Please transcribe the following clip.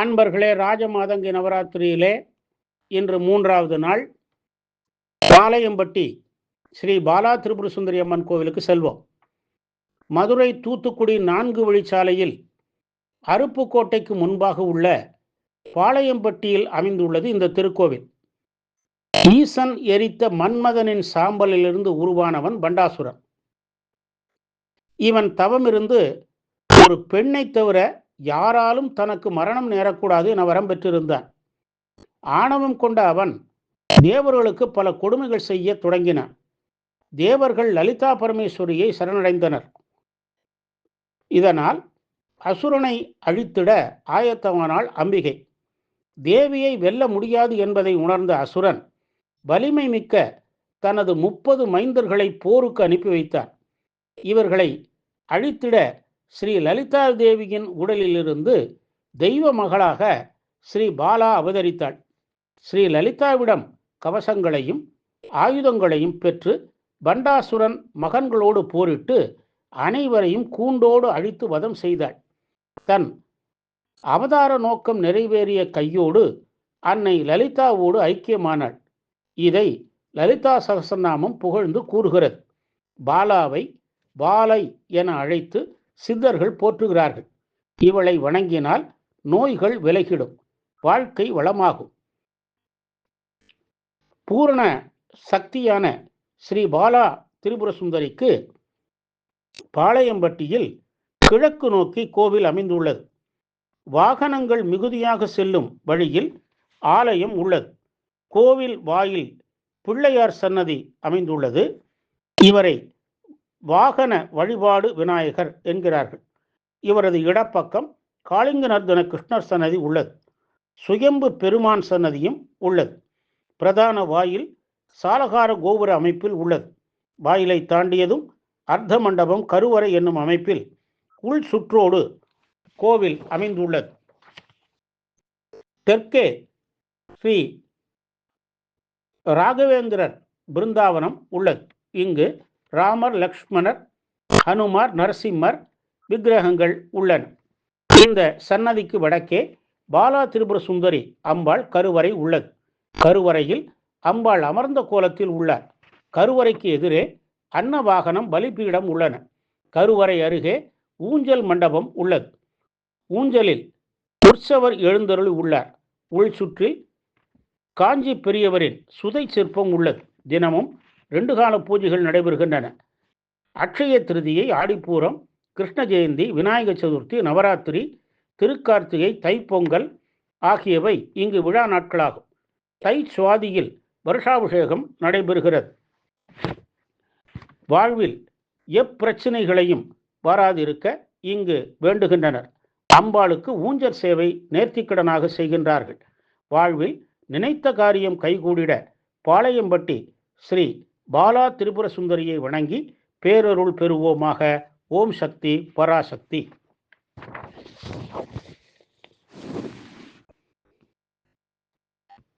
அன்பர்களே ராஜமாதங்கி நவராத்திரியிலே இன்று மூன்றாவது நாள். பாளையம்பட்டி ஸ்ரீ பாலா திரிபுர சுந்தரி அம்மன் கோவிலுக்கு செல்வோம். மதுரை தூத்துக்குடி நான்கு வழிச்சாலையில் அருப்புக்கோட்டைக்கு முன்பாக உள்ள பாளையம்பட்டியில் அமைந்துள்ளது இந்த திருக்கோவில். ஈசன் எரித்த மன்மதனின் சாம்பலிலிருந்து உருவானவன் பண்டாசுரன். இவன் தவமிருந்து ஒரு பெண்ணை தவிர யாராலும் தனக்கு மரணம் நேரக்கூடாது என வரம் பெற்றிருந்தான். ஆணவம் கொண்ட அவன் தேவர்களுக்கு பல கொடுமைகள் செய்ய தொடங்கினான். தேவர்கள் லலிதா பரமேஸ்வரியை சரணடைந்தனர். இதனால் அசுரனை அழித்திட ஆயத்தவனால் அம்பிகை. தேவியை வெல்ல முடியாது என்பதை உணர்ந்த அசுரன் வலிமை மிக்க தனது முப்பது மைந்தர்களை போருக்கு அனுப்பி வைத்தான். இவர்களை அழித்திட ஸ்ரீ லலிதா தேவியின் உடலிலிருந்து தெய்வ மகளாக ஸ்ரீ பாலா அவதரித்தாள். ஸ்ரீ லலிதாவிடம் கவசங்களையும் ஆயுதங்களையும் பெற்று பண்டாசுரன் மகன்களோடு போரிட்டு அனைவரையும் கூண்டோடு அழித்து வதம் செய்தாள். தன் அவதார நோக்கம் நிறைவேறிய கையோடு அன்னை லலிதாவோடு ஐக்கியமானாள். இதை லலிதா சகசநாமம் புகழ்ந்து கூறுகிறது. பாலாவை பாலை என அழைத்து சித்தர்கள் போற்றுகிறார்கள். இவளை வணங்கினால் நோய்கள் விலகிடும். வாழ்க்கை வளமாகும். பூரண சக்தியான ஸ்ரீ பாலா திரிபுர சுந்தரிக்கு பாளையம்பட்டியில் கிழக்கு நோக்கி கோவில் அமைந்துள்ளது. வாகனங்கள் மிகுதியாக செல்லும் வழியில் ஆலயம் உள்ளது. கோவில் வாயில் பிள்ளையார் சன்னதி அமைந்துள்ளது. இவரை வாகன வழிபாடு விநாயகர் என்கிறார்கள். இவரது இடப்பக்கம் காளிங்கநர்தன கிருஷ்ணர் சன்னதி உள்ளது. சுயம்பு பெருமான் சன்னதியும் உள்ளது. பிரதான வாயில் சாலகார கோபுர அமைப்பில் உள்ளது. வாயிலை தாண்டியதும் அர்த்த மண்டபம் கருவறை என்னும் அமைப்பில் உள் சுற்றோடு கோவில் அமைந்துள்ளது. தெற்கே ஸ்ரீ ராகவேந்திரர் பிருந்தாவனம் உள்ளது. இங்கு ராமர் லக்ஷ்மணர் ஹனுமார் நரசிம்மர் விக்கிரகங்கள் உள்ளன. இந்த சன்னதிக்கு வடக்கே பாலா திரிபுர சுந்தரி அம்பாள் கருவறை உள்ளது. கருவறையில் அம்பாள் அமர்ந்த கோலத்தில் உள்ளார். கருவறைக்கு எதிரே அன்னவாகனம் பலிபீடம் உள்ளன. கருவறை அருகே ஊஞ்சல் மண்டபம் உள்ளது. ஊஞ்சலில் உற்சவர் எழுந்தருளி உள்ளார். உள் சுற்றில் காஞ்சி பெரியவரின் சுதை சிற்பம் உள்ளது. தினமும் ரெண்டு கால பூஜைகள் நடைபெறுகின்றன. அட்சய திருதியை ஆடிப்பூரம் கிருஷ்ண ஜெயந்தி விநாயக சதுர்த்தி நவராத்திரி திருக்கார்த்திகை தைப்பொங்கல் ஆகியவை இங்கு விழா நாட்களாகும். தை சுவாதியில் வருஷாபிஷேகம் நடைபெறுகிறது. வாழ்வில் எப்பிரச்சனைகளையும் வராதிருக்க இங்கு வேண்டுகின்றனர். அம்பாளுக்கு ஊஞ்சல் சேவை நேர்த்திக்கடனாக செய்கின்றார்கள். வாழ்வில் நினைத்த காரியம் கைகூடிட பாளையம்பட்டி ஸ்ரீ பாலா திரிபுர சுந்தரியை வணங்கி பேரருள் பெறுவோமாக ஓம் சக்தி பராசக்தி